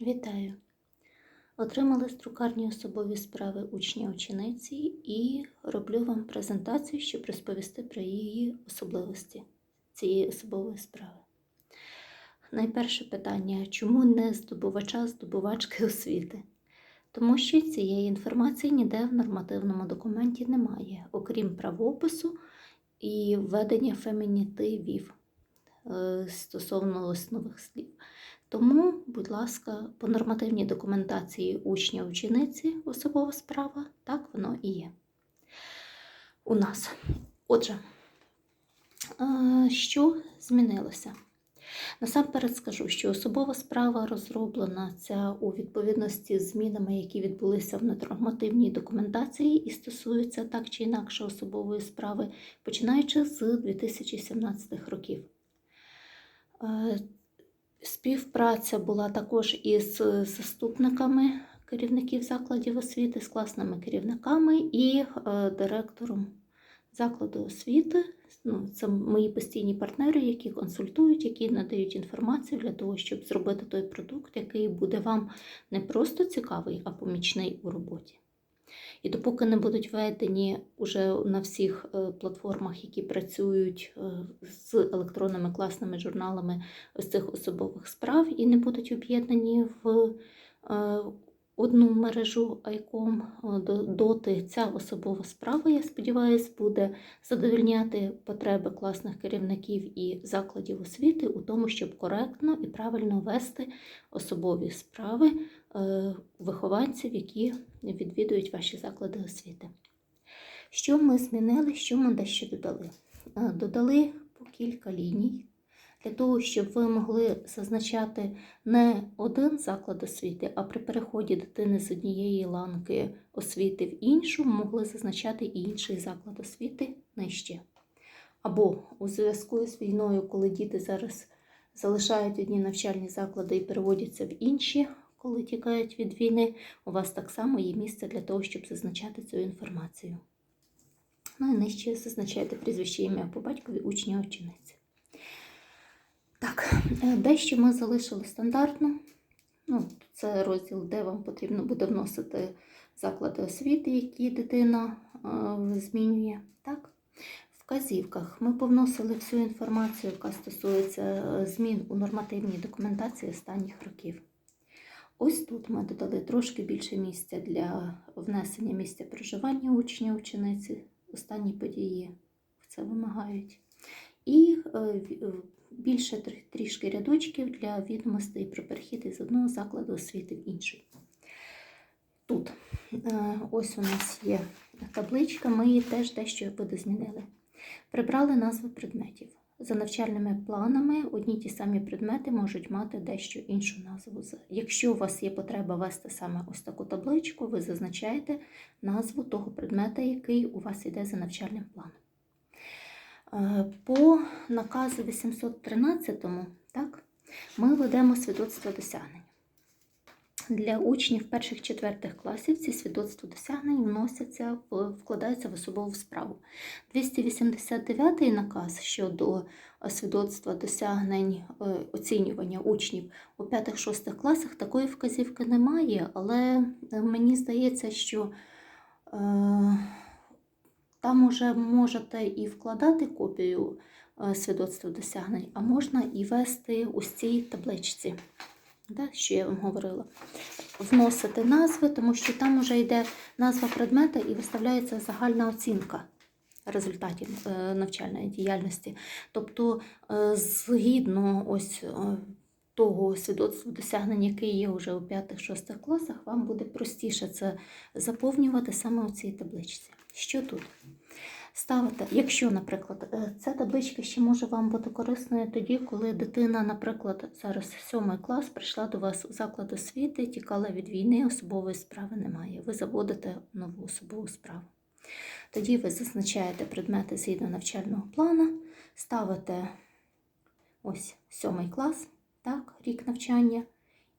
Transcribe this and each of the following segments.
Вітаю! Отримали з друкарні особові справи учня учениці і роблю вам презентацію, щоб розповісти про її особливості цієї особової справи. Найперше питання: чому не здобувача здобувачки освіти? Тому що цієї інформації ніде в нормативному документі немає, окрім правопису і введення фемінітивів е, стосовно основних слів. Тому, будь ласка, по нормативній документації учня учениці особова справа, так воно і є. У нас. Отже, е, що змінилося? Насамперед скажу, що особова справа розроблена ця у відповідності з змінами, які відбулися в нормативній документації і стосуються так чи інакше особової справи, починаючи з 2017 років. Співпраця була також із заступниками керівників закладів освіти, з класними керівниками і е, директором закладу освіти. Ну, Це мої постійні партнери, які консультують, які надають інформацію для того, щоб зробити той продукт, який буде вам не просто цікавий, а помічний у роботі. І допоки не будуть введені уже на всіх е, платформах, які працюють е, з електронними класними журналами ось цих особових справ, і не будуть об'єднані в е, одну мережу ICOM, доти ця особова справа, я сподіваюся, буде задовільняти потреби класних керівників і закладів освіти у тому, щоб коректно і правильно вести особові справи вихованців, які відвідують ваші заклади освіти. Що ми змінили, що ми дещо додали? Додали по кілька ліній для того, щоб ви могли зазначати не один заклад освіти, а при переході дитини з однієї ланки освіти в іншу, могли зазначати і інший заклад освіти нижче. Або у зв'язку з війною, коли діти зараз залишають одні навчальні заклади і переводяться в інші, коли тікають від війни, у вас так само є місце для того, щоб зазначати цю інформацію. Ну і нижче зазначаєте прізвище ім'я по батькові учня учениці. Так, е, дещо ми залишили стандартно. Ну, Це розділ, де вам потрібно буде вносити заклади освіти, які дитина е, змінює. Так? Вказівках ми повносили всю інформацію, яка стосується е, змін у нормативній документації останніх років. Ось тут ми додали трошки більше місця для внесення місця проживання учня учениці. Останні події це вимагають. І більше трішки рядочків для відомостей про перехід із одного закладу освіти в інший. Тут е, ось у нас є табличка, ми її теж дещо видозмінили. Прибрали назви предметів. За навчальними планами одні ті самі предмети можуть мати дещо іншу назву. Якщо у вас є потреба вести саме ось таку табличку, ви зазначаєте назву того предмета, який у вас йде за навчальним планом. Е, по наказу 813 так, ми ведемо свідоцтво досягнень. Для учнів перших-четвертих класів ці свідоцтва досягнень вносяться, вкладаються в особову справу. 289 наказ щодо свідоцтва досягнень е, оцінювання учнів у 5-6 класах такої вказівки немає, але е, мені здається, що там уже можете і вкладати копію е, свідоцтва досягнень, а можна і вести ось цій табличці, да, що я вам говорила. Вносити назви, тому що там вже йде назва предмета і виставляється загальна оцінка результатів е, навчальної діяльності. Тобто, е, згідно ось того свідоцтва досягнень, яке є вже у 5-6 класах, вам буде простіше це заповнювати саме у цій табличці. Що тут? Ставите, якщо, наприклад, е, ця табличка ще може вам бути корисною тоді, коли дитина, наприклад, зараз сьомий клас прийшла до вас у заклад освіти, тікала від війни, особової справи немає. Ви заводите нову особову справу. Тоді ви зазначаєте предмети згідно навчального плану, ставите ось сьомий клас, так, рік навчання.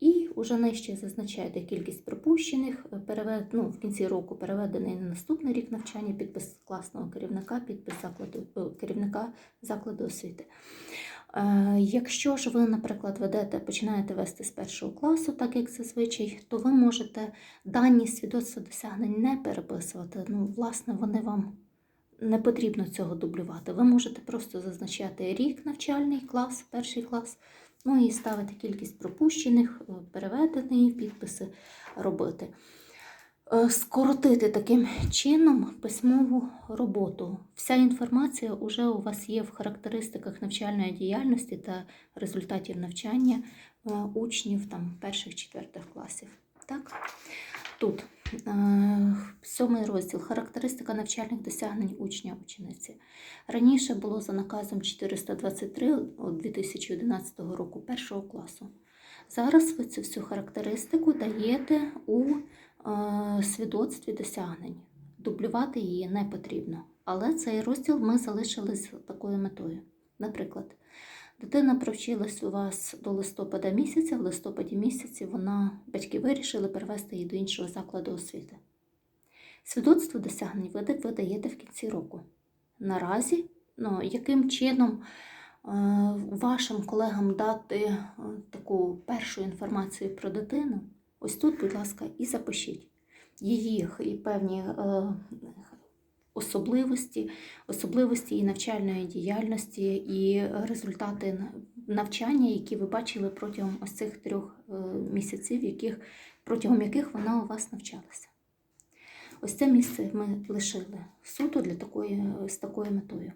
І вже нижче зазначаєте кількість пропущених, е, перевед, ну, в кінці року переведений на наступний рік навчання, підпис класного керівника, підпис закладу, е, керівника закладу освіти. Е, Якщо ж ви, наприклад, ведете, починаєте вести з першого класу, так як зазвичай, то ви можете дані свідоцтва досягнень не переписувати. Ну, власне, вони вам не потрібно цього дублювати. Ви можете просто зазначати рік навчальний клас, перший клас, ну і ставити кількість пропущених, е, переведений, підписи робити. Е, Скоротити таким чином письмову роботу. Вся інформація вже у вас є в характеристиках навчальної діяльності та результатів навчання е, учнів там, перших-четвертих класів. Так? Тут сьомий розділ характеристика навчальних досягнень учня учениці. Раніше було за наказом 423 2011 року першого класу. Зараз ви цю всю характеристику даєте у е, свідоцтві досягнень. Дублювати її не потрібно. Але цей розділ ми залишили з такою метою. Наприклад, дитина провчилась у вас до листопада місяця, в листопаді місяці вона, батьки вирішили перевести її до іншого закладу освіти. Свідоцтво досягнень ви ви даєте в кінці року. Наразі, ну, яким чином е, вашим колегам дати е, таку першу інформацію про дитину, ось тут, будь ласка, і запишіть її і певні е, особливості, особливості її навчальної діяльності і результати навчання, які ви бачили протягом ось цих трьох місяців, яких, протягом яких вона у вас навчалася. Ось це місце ми лишили суто для такої, з такою метою.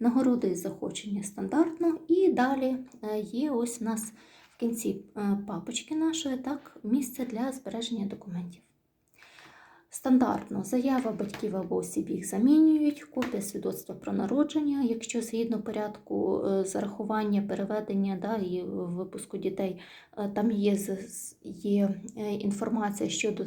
Нагороди і заходження стандартно, і далі е, є ось у нас в кінці е, папочки нашої так, місце для збереження документів. Стандартно заява батьків або осіб їх замінюють, копія свідоцтва про народження, якщо згідно порядку е, зарахування, переведення да, і випуску дітей, е, там є, є е, інформація щодо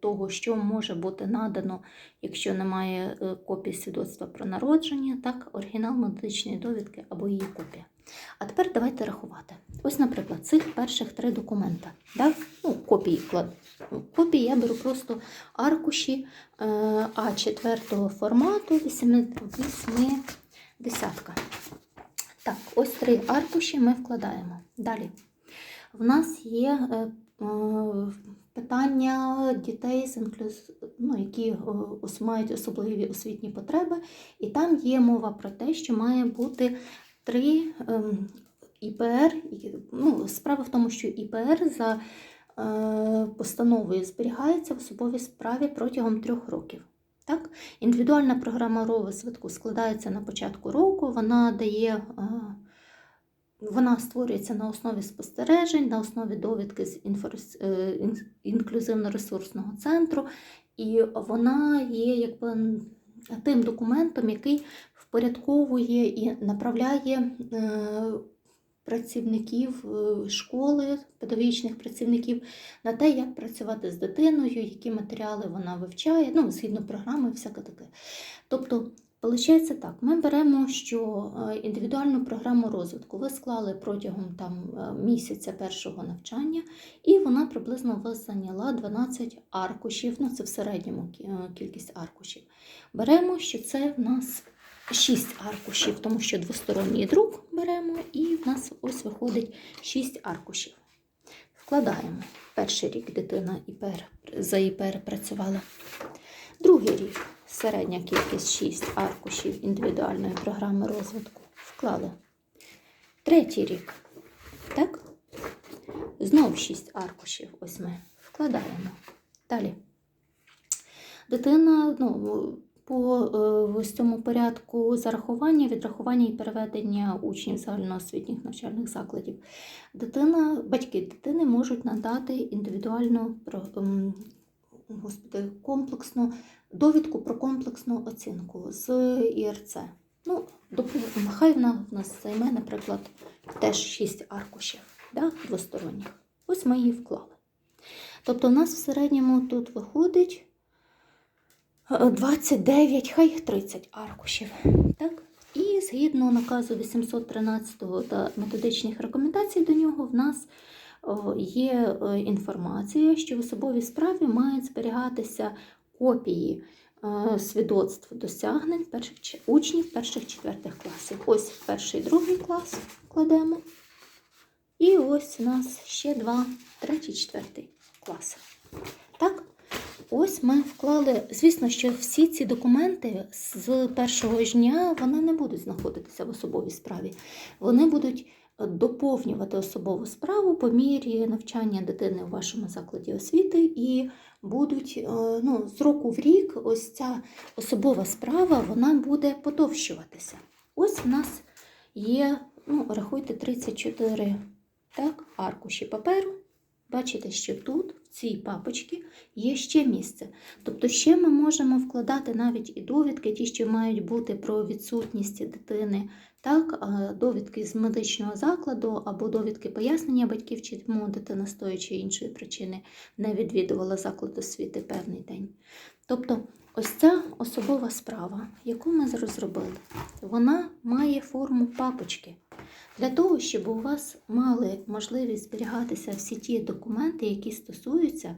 того, що може бути надано, якщо немає копії свідоцтва про народження, так, оригінал медичної довідки або її копія. А тепер давайте рахувати. Ось, наприклад, цих перших три документа. Да? Ну, копії. Копії я беру просто аркуші е, А4 формату 8 десятка. Так, ось три аркуші ми вкладаємо. Далі. В нас є е, е, питання дітей, з інклюз... ну, які мають особливі освітні потреби, і там є мова про те, що має бути три ем, ІПР. Ну, справа в тому, що ІПР за е, постановою зберігається в особовій справі протягом трьох років. Так? Індивідуальна програма розвитку складається на початку року, вона дає. е, Вона створюється на основі спостережень, на основі довідки з е, інклюзивно-ресурсного центру, і вона є якби тим документом, який впорядковує і направляє е, працівників е, школи, педагогічних працівників на те, як працювати з дитиною, які матеріали вона вивчає, ну, згідно програми, всяке таке. Тобто, виходить так, ми беремо, що е, індивідуальну програму розвитку ви склали протягом там, е, місяця першого навчання, і вона приблизно вас зайняла 12 аркушів, ну це в середньому е, кількість аркушів. Беремо, що це в нас 6 аркушів, тому що двосторонній друк беремо, і в нас ось виходить 6 аркушів. Вкладаємо. Перший рік дитина за ІПР працювала. Другий рік середня кількість 6 аркушів індивідуальної програми розвитку. Вклали. Третій рік. Так? Знову 6 аркушів. Ось ми вкладаємо. Далі. Дитина, ну, по е, ось цьому порядку зарахування, відрахування і переведення учнів загальноосвітніх навчальних закладів. Дитина, батьки дитини можуть надати індивідуальну ем, господи, комплексну довідку про комплексну оцінку з ІРЦ. Ну, нехай вона в нас займе, наприклад, теж 6 аркушів да, двосторонніх. Ось ми її вклали. Тобто, у нас в середньому тут виходить е, 29, хай 30 аркушів. Так? І згідно наказу 813 та методичних рекомендацій до нього, в нас є е, інформація, що в особовій справі мають зберігатися копії е, свідоцтв досягнень перших учнів перших четвертих класів. Ось перший другий клас кладемо. І ось у нас ще два, третій, четвертий класи. Так, ось ми вклали. Звісно, що всі ці документи з першого ж дня вони не будуть знаходитися в особовій справі. Вони будуть доповнювати особову справу по мірі навчання дитини у вашому закладі освіти і будуть е, ну, з року в рік ось ця особова справа вона буде подовщуватися. Ось в нас є, ну, рахуйте, 34 так, аркуші паперу. Бачите, що тут, в цій папочці, є ще місце. Тобто ще ми можемо вкладати навіть і довідки, ті, що мають бути про відсутність дитини, так, довідки з медичного закладу або довідки пояснення батьків, чому дитина з тої чи іншої причини не відвідувала заклад освіти певний день. Тобто, ось ця особова справа, яку ми розробили, вона має форму папочки. Для того, щоб у вас мали можливість зберігатися всі ті документи, які стосуються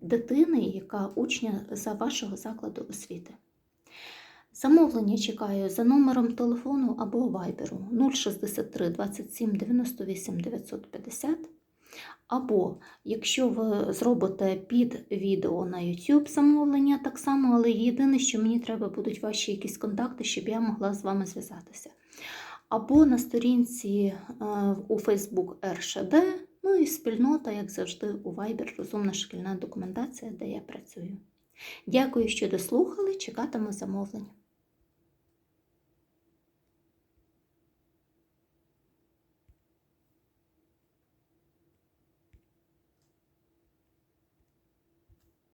дитини, яка учня за вашого закладу освіти. Замовлення чекаю за номером телефону або вайберу 063 27 98 950. Або якщо ви зробите під відео на YouTube замовлення, так само, але єдине, що мені треба будуть ваші якісь контакти, щоб я могла з вами зв'язатися. Або на сторінці е, у Facebook РШД, ну і спільнота, як завжди, у Viber Розумна шкільна документація, де я працюю. Дякую, що дослухали. Чекатиму замовлення.